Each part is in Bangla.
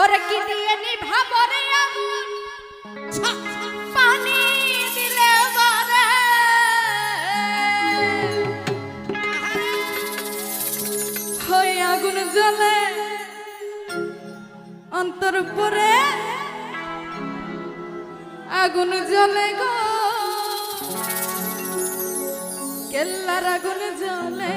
ওরে কি দিয়ে নিভাব রে আগুন? পানি দিলে বারে। হই আগুন জ্বলে অন্তর পরে আগুন জ্বলে গো। কেল্লার আগুন জ্বলে।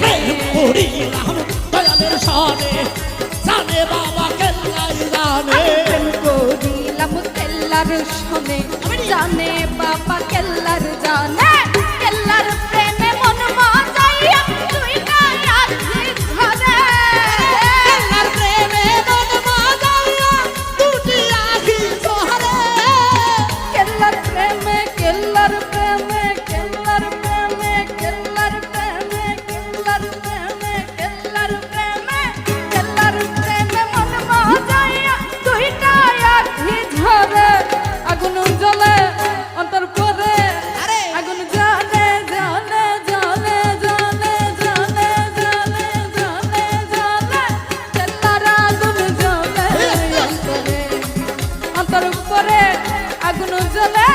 প্রেম করিলাম দয়ালের সনে জানে বাবা কেল্লাই জানে প্রেম করিলাম কেল্লার সনে জানে বাবা কেল্লার জানে। জ্বলে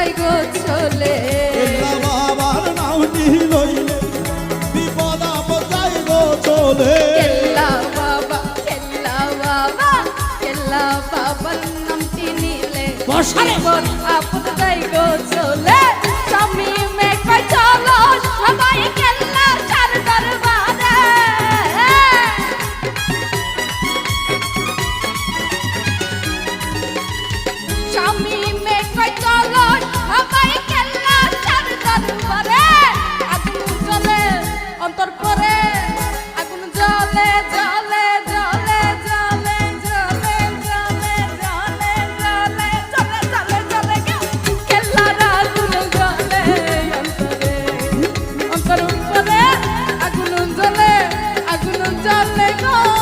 যায় গো চলে? বাবার নামটি লইলে বিপদ আপদ যায় গো চলে। কেল্লা বাবা চলে গো